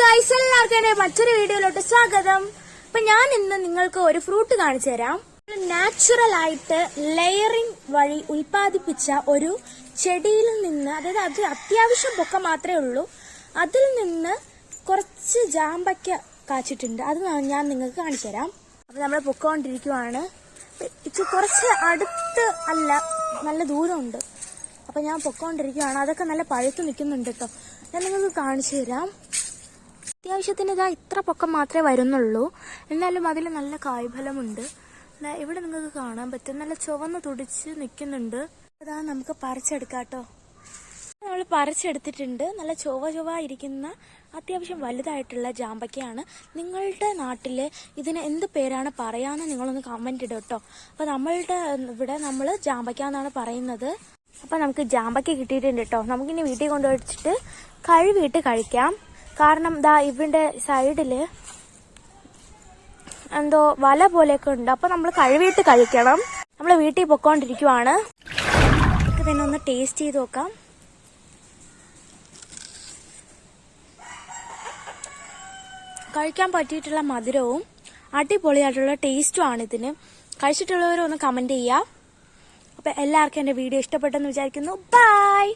Guys എല്ലാവർക്കും എന്റെ മറ്റൊരു വീഡിയോയിലോട്ട് സ്വാഗതം. അപ്പൊ ഞാൻ ഇന്ന് നിങ്ങൾക്ക് ഒരു ഫ്രൂട്ട് കാണിച്ചു തരാം. നാച്ചുറൽ ആയിട്ട് ലെയറിംഗ് വഴി ഉൽപ്പാദിപ്പിച്ച ഒരു ചെടിയിൽ നിന്ന് അതായത് അത് അത്യാവശ്യം പൊക്കം മാത്രമേ ഉള്ളൂ. അതിൽ നിന്ന് കുറച്ച് ജാമ്പയ്ക്ക കാച്ചിട്ടുണ്ട്. അത് ഞാൻ നിങ്ങൾക്ക് കാണിച്ചു തരാം. അപ്പൊ നമ്മൾ പൊക്കോണ്ടിരിക്കുവാണ്. കുറച്ച് അടുത്ത് അല്ല നല്ല ദൂരമുണ്ട്. അപ്പൊ ഞാൻ പൊക്കോണ്ടിരിക്കുവാണ്. അതൊക്കെ നല്ല പഴുത്ത് നിൽക്കുന്നുണ്ട് കേട്ടോ. ഞാൻ നിങ്ങൾക്ക് കാണിച്ചു തരാം. അത്യാവശ്യത്തിന് ഇതാ ഇത്ര പൊക്കം മാത്രമേ വരുന്നുള്ളൂ. എന്നാലും അതിൽ നല്ല കായ്ഫലമുണ്ട്. ഇവിടെ നിങ്ങൾക്ക് കാണാൻ പറ്റും. നല്ല ചുവന്ന് തുടിച്ച് നിൽക്കുന്നുണ്ട്. അതാ നമുക്ക് പറിച്ചെടുക്കാം കേട്ടോ. നമ്മൾ പറിച്ചെടുത്തിട്ടുണ്ട്. നല്ല ചൊവ ചൊവ ഇരിക്കുന്ന അത്യാവശ്യം വലുതായിട്ടുള്ള ജാമ്പയ്ക്കയാണ് നിങ്ങളുടെ നാട്ടിൽ ഇതിന് എന്ത് പേരാണ് പറയാന്ന് നിങ്ങളൊന്ന് കമന്റ് ഇടും കേട്ടോ. അപ്പോൾ നമ്മളുടെ ഇവിടെ നമ്മൾ ജാമ്പയ്ക്ക എന്നാണ് പറയുന്നത്. അപ്പോൾ നമുക്ക് ജാമ്പയ്ക്ക കിട്ടിയിട്ടുണ്ട് കേട്ടോ. നമുക്കിനി വീട്ടിൽ കൊണ്ടുവച്ചിട്ട് കഴുകിയിട്ട് കഴിക്കാം. കാരണം ദാ ഇവിടെ സൈഡിൽ എന്തോ വല പോലെയൊക്കെ ഉണ്ട്. അപ്പോൾ നമ്മൾ കഴുകിയിട്ട് കഴിക്കണം. നമ്മൾ വീട്ടിൽ പൊക്കോണ്ടിരിക്കുവാണ്. നമുക്ക് തന്നെ ഒന്ന് ടേസ്റ്റ് ചെയ്ത് നോക്കാം. കഴിക്കാൻ പറ്റിയിട്ടുള്ള മധുരവും അടിപൊളിയായിട്ടുള്ള ടേസ്റ്റുമാണ് ഇതിന്. കഴിച്ചിട്ടുള്ളവരൊന്ന് കമന്റ് ചെയ്യുക അപ്പൊ എല്ലാവർക്കും എന്റെ വീഡിയോ ഇഷ്ടപ്പെട്ടെന്ന് വിചാരിക്കുന്നു. ബൈ